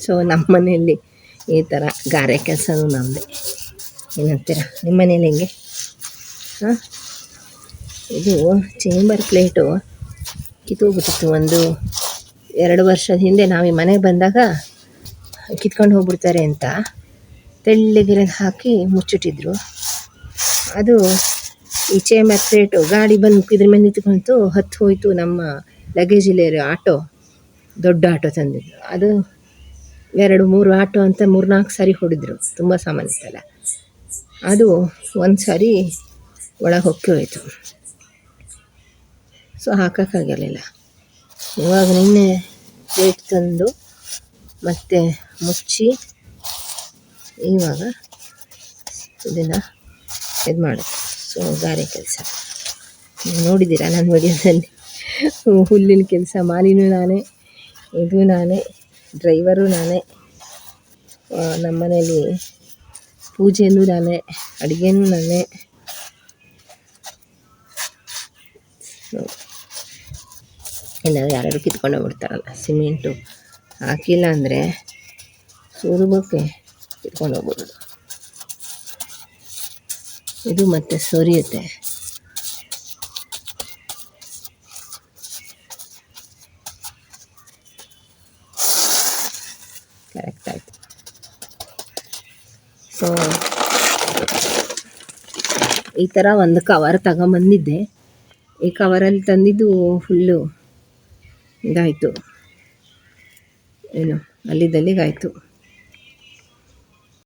So ನಮ್ಮ ಮನೆಯಲ್ಲಿ ಈ ಥರ ಗಾರೆ ಕೆಲಸನೂ ನಮ್ಮದೇ ಏನಂತೀರ? ನಿಮ್ಮ ಮನೇಲಿ ಹೆಂಗೆ? ಹಾಂ? ಇದು ಚೇಂಬರ್ ಪ್ಲೇಟು ಕಿತ್ತೋಗ್ಬಿಟ್ಟಿತ್ತು. ಒಂದು ಎರಡು ವರ್ಷದ ಹಿಂದೆ ನಾವು ಈ ಮನೆಗೆ ಬಂದಾಗ ಕಿತ್ಕೊಂಡು ಹೋಗ್ಬಿಡ್ತಾರೆ ಅಂತ ತೆಳ್ಳಗಿರಲ್ಲಿ ಹಾಕಿ ಮುಚ್ಚಿಟ್ಟಿದ್ರು. ಅದು ಈ ಚೇಂಬರ್ ಪ್ಲೇಟು ಗಾಡಿ ಬಂದು ಇದ್ರ ಮೇಲೆ ನಿಂತ್ಕೊಂತು ಹತ್ತು ಹೋಯಿತು ನಮ್ಮ ಲಗೇಜ್ ಇರೋ ಆಟೋ, ದೊಡ್ಡ ಆಟೋ ತಂದಿದ್ದು. ಅದು ಎರಡು, ಮೂರು ಆಟೋ ಅಂತ ಮೂರು ನಾಲ್ಕು ಸಾರಿ ಹೊಡಿದ್ರು. ತುಂಬ ಸಾಮಾನ್ಯಲ್ಲ ಅದು ಒಂದು ಸಾರಿ ಒಳಗೆ ಹೊಕ್ಕಿ ಹೋಯಿತು. ಸೊ ಹಾಕೋಕ್ಕಾಗಲಿಲ್ಲ ಇವಾಗ ನಿನ್ನೆ ಪ್ಲೇಟ್ ತಂದು ಮತ್ತೆ ಮುಚ್ಚಿ ಇವಾಗ ಇದನ್ನು ಇದು ಮಾಡೋದು. ಸೊ ಗಾರೆ ಕೆಲಸ. ನೋಡಿದ್ದೀರಾ ನನ್ನ ವಿಡಿಯೋದಲ್ಲಿ ಹುಲ್ಲಿನ ಕೆಲಸ, ಮಾಲಿನೂ ನಾನೇ, ಇದು ನಾನೇ. ಡ್ರೈವರು ನಾನೇ. ನಮ್ಮನೇಲಿ ನಮ್ಮ ಮನೇಲಿ ಪೂಜೆನೂ ನಾನೇ, ಅಡುಗೆನೂ ನಾನೇ. ಇಲ್ಲ ಯಾರು ಕಿತ್ಕೊಂಡು ಹೋಗ್ಬಿಡ್ತಾರಲ್ಲ, ಸಿಮೆಂಟು ಹಾಕಿಲ್ಲ ಅಂದರೆ ಸುರುಬಕ್ಕೆ ಕಿತ್ಕೊಂಡು ಹೋಗ್ಬಿಡೋದು ಇದು ಮತ್ತೆ ಸೊರಿಯುತ್ತೆ. ಸೊ ಈ ಥರ ಒಂದು ಕವರ್ ತಗೊಂಬಂದಿದ್ದೆ. ಈ ಕವರಲ್ಲಿ ತಂದಿದ್ದು ಫುಲ್ಲು ಇದಾಯಿತು. ಏನು ಅಲ್ಲಿದ್ದಲ್ಲಿಗಾಯಿತು.